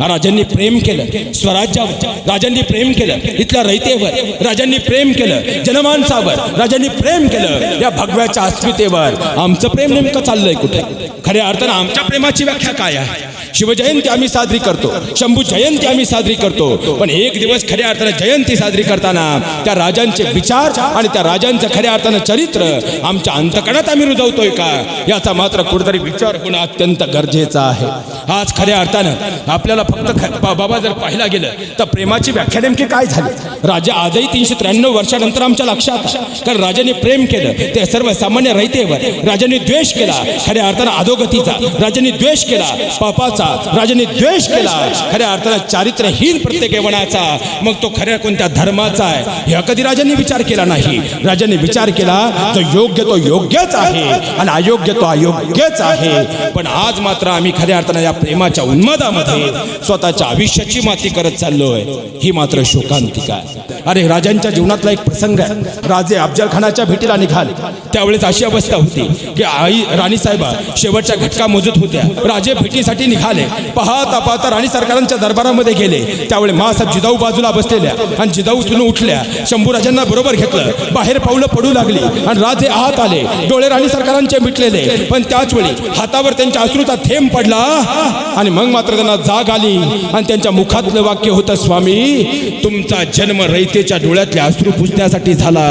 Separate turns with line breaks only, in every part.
राजांनी प्रेम केलं स्वराज्यावर राजांनी प्रेम केलं इथल्या रयतेवर राजांनी प्रेम केलं जनमानसावर राजांनी प्रेम केलं या भगव्याच्या अस्मितेवर. आमचं प्रेम नेमकं चाललंय कुठे? खऱ्या अर्थानं आमच्या प्रेमाची व्याख्या काय आहे? शिवजयंती आम्ही साजरी करतो. शंभू जयंती आम्ही साजरी करतो. पण एक दिवस खऱ्या अर्थानं जयंती साजरी करताना त्या राजांचे विचार आणि त्या राजांचं खऱ्या अर्थानं चरित्र आमच्या अंतकणात आम्ही रुजवतोय का? याचा मात्र कुठेतरी विचार होणं अत्यंत गरजेचं आहे. आज खऱ्या अर्थानं आपल्याला फक्त बा- बाबा जर पाहिला गेलं तर प्रेमाची व्याख्या नेमकी काय झाली? राजा आजही तीनशे त्र्याण्णव वर्षानंतर आमच्या लक्षात कारण राजाने प्रेम केलं ते सर्वसामान्य रहितेवर राजाने द्वेष केला खऱ्या अर्थानं अधोगतीचा. राजाने द्वेष केला पापाचा राजाने द्वेष केला. खऱ्या अर्थानं चारित्र्यहीन प्रत्येक यवनाचा मग तो खऱ्या कोणत्या धर्माचा आहे? ह्या कधी राजांनी विचार केला नाही. राजांनी विचार केला जो योग्य तो योग्यच आहे आणि अयोग्य तो अयोग्यच आहे. पण आज मात्र आम्ही खऱ्या अर्थानं या प्रेमाच्या उन्मादामध्ये स्वतःच्या आयुष्याची माती करत चाललोय. ही मात्र शोकांतिका आहे. अरे राजांच्या जीवनातला एक प्रसंग आहे. राजे अफजल खानाच्या भेटीला निघाले. त्यावेळेस अशी अवस्था होती की आई राणी साहेबा शेवटच्या घटका मोजत होत्या. राजे भेटीसाठी निघाले. पाहता पाहता राणी सरकारांच्या दरबारामध्ये गेले. त्यावेळी मासाहेब जिजाऊ बाजूला बसलेल्या आणि जिजाऊ उठून उठल्या. शंभूराजांना बरोबर घेतलं. बाहेर पावलं पडू लागली आणि राजे आत आले. डोळे राणी सरकारांचे मिटलेले. पण त्याच वेळी हातावर त्यांच्या अश्रूचा थेंब पडला आणि मग मात्र त्यांना जाग आली आणि त्यांच्या मुखातलं वाक्य होतं स्वामी तुमचा जन्म रयतेच्या डोळ्यातले अश्रू पुसण्यासाठी झाला.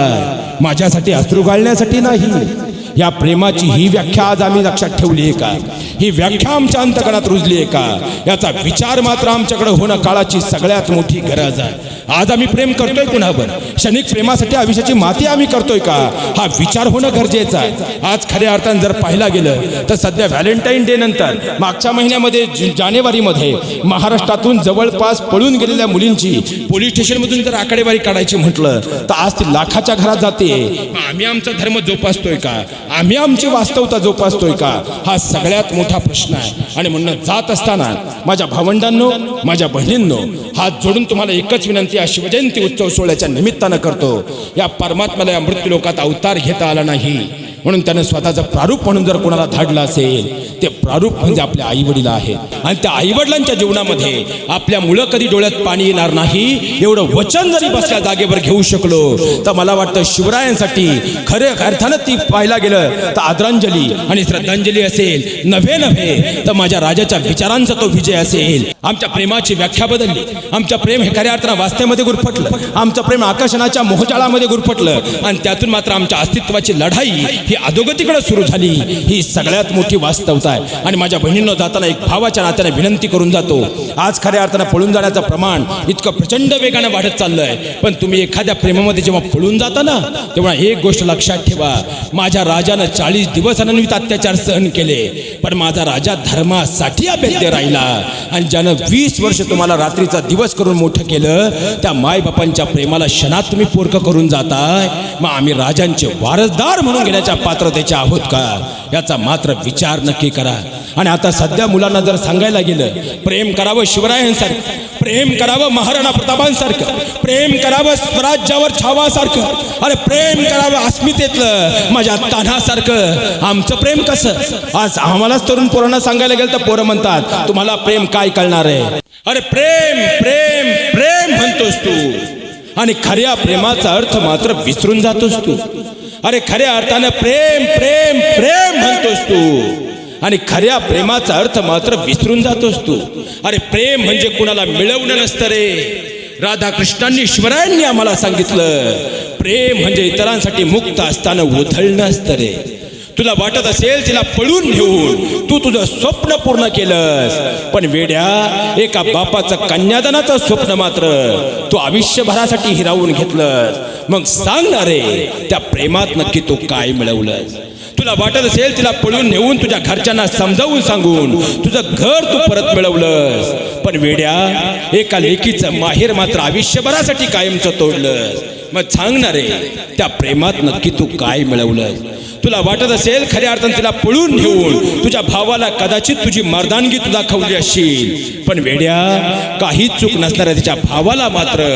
माझ्यासाठी अश्रू गाळण्यासाठी नाही या प्रेमाची ही व्याख्या आज आम्ही लक्षात ठेवली आहे का? ही व्याख्या आमच्या अंतकणात रुजली आहे का? याचा विचार मात्र आमच्याकडे होणं काळाची सगळ्यात मोठी गरज आहे. आज आम्ही प्रेम करतोय कुणावर क्षणिक प्रेमासाठी आयुष्याची माती आम्ही करतोय का? हा विचार होणं गरजेचं आहे. आज खऱ्या अर्थानं जर पाहिला गेलं तर सध्या व्हॅलेंटाईन डे नंतर मागच्या महिन्यामध्ये जानेवारीमध्ये महाराष्ट्रातून जवळपास पळून गेलेल्या मुलींची पोलीस स्टेशनमधून जर आकडेवारी काढायची म्हटलं तर आज ती लाखाच्या घरात जाते. आम्ही आमचा धर्म जोपासतोय का? आम्ही आमची वास्तवता जोपासतोय का? हा सगळ्यात मोठा प्रश्न आहे. आणि म्हणून जात असताना माझ्या भावंडांनो माझ्या बहिणींनो हात जोडून तुम्हाला एकच विनंती या शिवजयंती उत्सव सोहळ्याच्या निमित्तानं करतो. या परमात्म्याला या मृत्यू लोकात अवतार घेता आला नाही. म्हणून त्यानं स्वतःचं प्रारूप म्हणून जर कोणाला धाडलं असेल ते प्रारूप म्हणजे आपल्या आई वडील आहेत. आणि त्या आई वडिलांच्या जीवनामध्ये आपल्या मुलं कधी डोळ्यात पाणी येणार नाही एवढं वचन जरी बसल्या जागेवर घेऊ शकलो तर मला वाटतं शिवरायांसाठी खऱ्या अर्थानं ती पाहायला गेलं तर आदरांजली आणि श्रद्धांजली असेल. नव्हे नव्हे तर माझ्या राजाच्या विचारांचा तो विजय असेल. आमच्या प्रेमाची व्याख्या बदलली. आमच्या प्रेम हे खऱ्या अर्थानं वास्तवामध्ये गुरफटलं. आमचं प्रेम आकर्षणाच्या मोहजाळामध्ये गुरफटलं. आणि त्यातून मात्र आमच्या अस्तित्वाची लढाई ही अधोगतीकडे सुरू झाली. ही सगळ्यात मोठी वास्तवता आहे. आणि माझ्या बहिणींना जाताना एक भावाच्या नात्याने विनंती करून जातो. आज खऱ्या अर्थानं पळून जाण्याचं प्रमाण इतकं प्रचंड वेगानं वाढत चाललंय. पण तुम्ही एखाद्या प्रेमामध्ये जेव्हा पळून जाता ना तेव्हा एक गोष्ट लक्षात ठेवा. माझ्या राजानं चाळीस दिवस अनन्वित अत्याचार सहन केले. पण माझा राजा धर्मासाठी अभेद्य राहिला. आणि ज्यानं वीस वर्ष तुम्हाला रात्रीचा दिवस करून मोठं केलं त्या मायबापांच्या प्रेमाला क्षणात तुम्ही पोरकं करून जाताय. मग आम्ही राजांचे वारसदार म्हणून घेण्याच्या पात्रतेच्या आहोत का? याचा मात्र विचार नक्की करा. आणि आता सध्या मुलांना जर सांगायला गेलं प्रेम करावं शिवरायांसारखं प्रेम करावं महाराणा प्रतापांसारखं प्रेम करावं स्वराज्यावर छावासारखं अरे प्रेम करावं अस्मितेतलं माझ्या तान्हासारखं आमचं प्रेम कसं? आज आम्हालाच तरुण पोरांना सांगायला गेलं तर पोरं म्हणतात तुम्हाला प्रेम काय कळणार आहे? अरे प्रेम प्रेम प्रेम म्हणतोस तू. आणि खऱ्या प्रेमाचा अर्थ मात्र विसरून जातोस तू. अरे खऱ्या अर्थानं प्रेम प्रेम प्रेम म्हणतोस तू. आणि खऱ्या प्रेमाचा अर्थ मात्र विसरून जातोस तू. अरे प्रेम म्हणजे कुणाला मिळवणं नसतं रे. राधाकृष्णांनी शिवरायांनी आम्हाला सांगितलं प्रेम म्हणजे इतरांसाठी मुक्त असताना उधळणं असतं रे. तुला वाटत असेल तिला पळून घेऊन तू तुझं स्वप्न पूर्ण केलंस. पण वेड्या एका बापाचं कन्यादानाचं स्वप्न मात्र तू आयुष्यभरासाठी हिरावून घेतलंस. मग सांग ना रे त्या प्रेमात नक्की तू काय मिळवलंस? तुला वाटत असेल तिला पळून नेऊन तुझ्या घरच्यांना समजावून सांगून तुझं घर तू परत मिळवलंस. पण वेड्या एका लेकीचं माहेर मात्र आयुष्यभरासाठी कायमचं तोडलंस मग सांगणारे रे त्या प्रेमात नक्की तू काय मिळवलंस तुला वाटत असेल खऱ्या अर्थानं तिला पळून घेऊन तुझ्या भावाला कदाचित तुझी मर्दानगी तू दाखवली असशील पण वेड्या काही चूक नसणाऱ्या तिच्या भावाला मात्र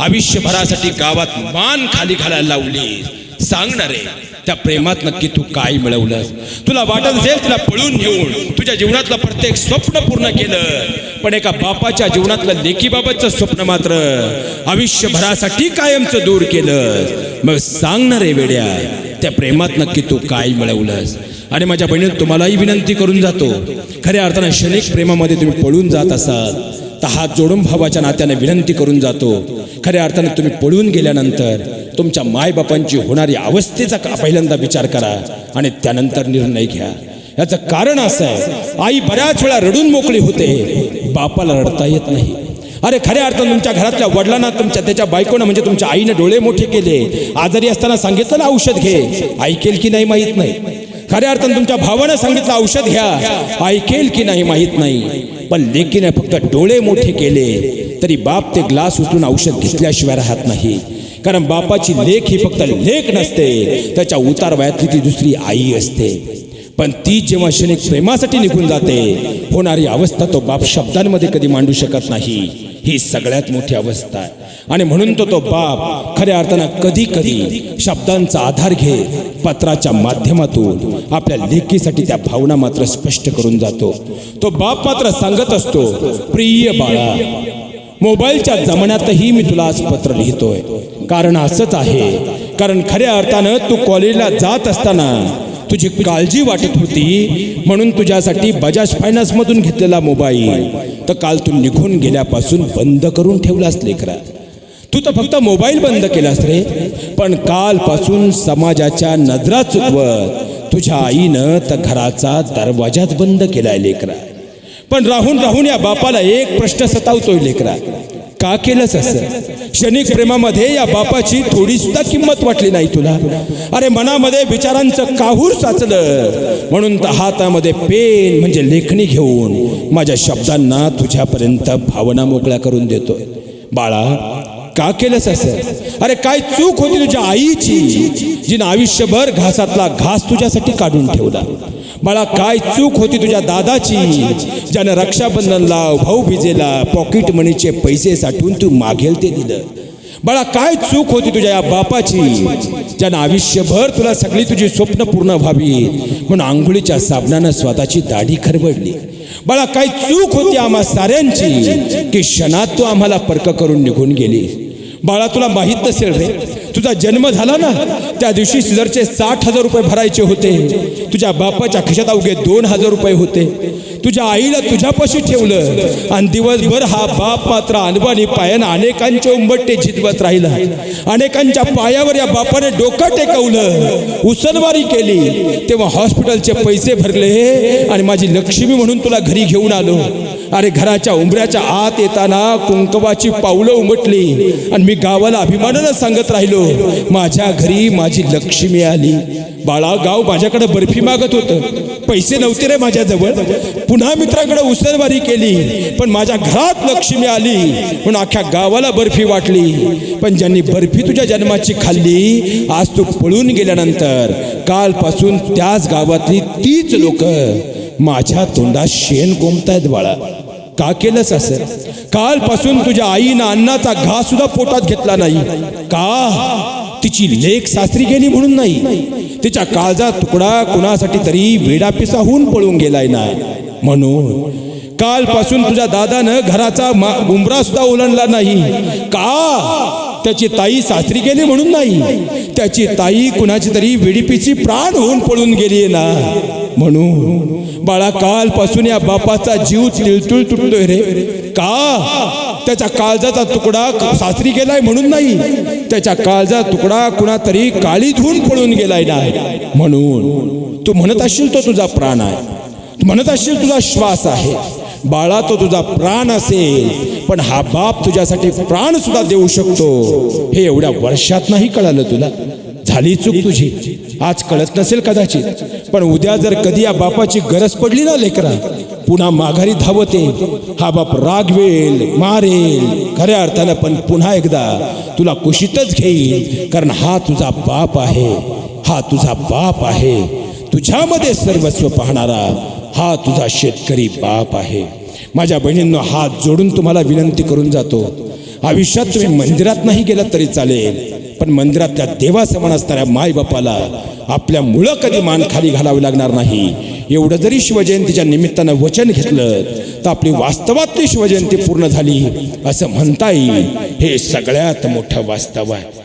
आयुष्यभरासाठी गावात मान खाली घालायला लावली सांगणार आहे. त्या प्रेमात नक्की तू काय मिळवलंस? तुला वाटत असेल तुला पळून घेऊन तुझ्या जीवनातलं प्रत्येक स्वप्न पूर्ण केलं पण एका बापाच्या जीवनातलं लेकीबाबतचं स्वप्न मात्र आयुष्यभरासाठी कायमचं दूर केलं. मग सांगणार आहे वेड्या त्या प्रेमात नक्की तू काय मिळवलंस? आणि माझ्या बहिणीने तुम्हालाही विनंती करून जातो. खऱ्या अर्थानं क्षणिक प्रेमामध्ये तुम्ही पळून जात असाल. तर हात जोडून भावाच्या नात्याने विनंती करून जातो. खऱ्या अर्थाने तुम्ही पळून गेल्यानंतर तुमच्या मायबापांची होणारी अवस्थेचा का- पहिल्यांदा विचार करा आणि त्यानंतर निर्णय घ्या. याचं कारण असं आहे आई बऱ्याच वेळा रडून मोकळी होते. बापाला रडता येत नाही. अरे खऱ्या अर्थानं तुमच्या घरातल्या वडिलांना तुमच्या त्याच्या बायकोनं म्हणजे तुमच्या आईने डोळे मोठे केले. आजारी असताना सांगितलं ना औषध घे. ऐकेल की नाही माहीत नाही. खऱ्या अर्थानं तुमच्या भावानं सांगितलं औषध घ्या. ऐकेल की नाही माहीत नाही. पण लेकीने फक्त डोळे मोठे केले तरी बाप ते ग्लास उचलून औषध घेतल्याशिवाय राहत नाही. कारण बापाची लेख ही फक्त लेख नसते त्याच्या उतार वयातली ती दुसरी आई असते. पण ती जेव्हा क्षणिक प्रेमासाठी निघून जाते होणारी अवस्था तो बाप शब्दांमध्ये कधी मांडू शकत नाही. ही सगळ्यात मोठी अवस्था आहे. आणि म्हणून तो तो बाप खऱ्या अर्थानं कधी कधी शब्दांचा आधार घे पत्राच्या माध्यमातून आपल्या लेखीसाठी त्या भावना मात्र स्पष्ट करून जातो. तो बाप मात्र सांगत असतो प्रिय बाळा मोबाईलच्या जमान्यातही मी तुला आज पत्र लिहितोय. कारण असंच आहे. कारण खऱ्या अर्थानं तू कॉलेजला जात असताना तुझी काळजी वाटत होती. म्हणून तुझ्यासाठी बजाज फायनान्स मधून घेतलेला मोबाईल. तर काल तू निघून गेल्यापासून बंद करून ठेवलास लेकरा. तू तर फक्त मोबाईल बंद केलास रे. पण कालपासून समाजाच्या नजरा चुकवत तुझ्या आईनं तर घराचा दरवाजाच बंद केलाय लेकरा. पण राहून राहून या बापाला एक प्रश्न सतावतोय लेकरा. का केलंस असं? क्षणिक प्रेमामध्ये या बापाची थोडी सुद्धा किंमत वाटली नाही तुला. अरे मनामध्ये विचारांचं काहूर साचलं. म्हणून तर हातामध्ये पेन म्हणजे लेखणी घेऊन माझ्या शब्दांना तुझ्यापर्यंत भावना मोकळ्या करून देतोय. बाळा का केलंस असं? अरे काय चूक होती तुझ्या आईची जिनं आयुष्यभर घासातला घास तुझ्यासाठी काढून ठेवला? मला काय चूक होती तुझ्या दादाची ज्यानं रक्षाबंधनला भाऊ भिजेला पॉकेट मनीचे पैसे साठवून तू मागेल ते दिलं? बाळा काय चूक होती तुझ्या या बापाची ज्यानं आयुष्यभर तुला सगळी तुझी स्वप्न पूर्ण व्हावी म्हणून आंघोळीच्या साबणानं स्वतःची दाढी खरबडली? बाळा काय चूक होती आम्हा साऱ्यांची की क्षणात तू आम्हाला पर्क करून निघून गेली? बाळा तुला माहीत नसेल रे तुझा जन्म झाला ना त्या दिवशी सिझरचे साठ हजार रुपये भरायचे होते. तुझ्या बापाच्या खिशात अवघे दोन हजार रुपये होते. तुझ्या आईला तुझ्यापाशी ठेवलं आणि दिवसभर हा बाप मात्र अनवानी पायानं अनेकांचे उंबट्टे झिजवत राहिला. अनेकांच्या पायावर या बापाने डोकं टेकवलं उसनवारी केली. तेव्हा हॉस्पिटलचे पैसे भरले आणि माझी लक्ष्मी म्हणून तुला घरी घेऊन आलो. अरे घराच्या उंबऱ्याच्या आत येताना कुंकवाची पावलं उमटली. आणि मी गावाला अभिमानानं सांगत राहिलो माझ्या घरी माझी लक्ष्मी आली. बाळा गाव माझ्याकडे बर्फी मागत होतं. पैसे नव्हते रे माझ्याजवळ. पुन्हा मित्राकडे उसरवारी केली. पण माझ्या घरात लक्ष्मी आली. म्हणून अख्ख्या गावाला बर्फी वाटली. पण ज्यांनी बर्फी तुझ्या जन्माची खाल्ली आज तू पळून गेल्यानंतर कालपासून त्याच गावातली तीच लोक माझ्या तोंडात शेण कोंबतायत बाळा. का केलंस असं? कालपासून तुझ्या आईनं अन्नाचा घास सुद्धा पोटात घेतला नाही. का? तिची लेख सासरी गेली म्हणून नाही. तिच्या काळजा तुकडा कुणासाठी तरी वेडापिसा होऊन पळून गेलाय ना. म्हणून कालपासून तुझ्या दादानं घराचा मा- सुद्धा ओलांडला नाही. का? त्याची ताई सासरी गेली म्हणून नाही. त्याची ताई कुणाची तरी विडीपीची प्राण होऊन पळून गेली ना. म्हणून बाळा कालपासून या बापाचा जीव तिळतुळ तुटतोय रे. का? त्याच्या काळजाचा तुकडा सासरी गेलाय म्हणून नाही. त्याच्या काळजा तुकडा कुणातरी काळी धुवून पळून गेलाय ना. म्हणून तू म्हणत असशील तो तुझा प्राण आहे. म्हणत असशील तुझा श्वास आहे. बाळा तो तुझा प्राण असेल पण हा बाप तुझ्यासाठी प्राण सुद्धा देऊ शकतो. हे एवढ्या वर्षात नाही कळालं तुला? झाली चूक तुझी. आज कळत नसेल कदाचित. पण उद्या जर कधी या बापाची गरज पडली ना लेकरा पुन्हा माघारी धावते. हा बाप रागवेल मारेल. खऱ्या अर्थानं पण पुन्हा एकदा तुला कुशीतच घेईल कारण हा तुझा बाप आहे. हा तुझा बाप आहे. तुझ्यामध्ये सर्वस्व पाहणारा हा तुझा शेतकरी बाप आहे. माझ्या बहिणींनो हात जोडून तुम्हाला विनंती करून जातो. आयुष्यात तुम्ही मंदिरात नाही गेलात तरी चालेल पण मंदिरातल्या देवासमान असणाऱ्या मायबापाला आपल्या मुळं कधी मान खाली घालावी लागणार नाही. एवढं जरी शिवजयंतीच्या निमित्तानं वचन घेतलं तर आपली वास्तवातली शिवजयंती पूर्ण झाली असं म्हणता येईल हे सगळ्यात मोठं वास्तव आहे.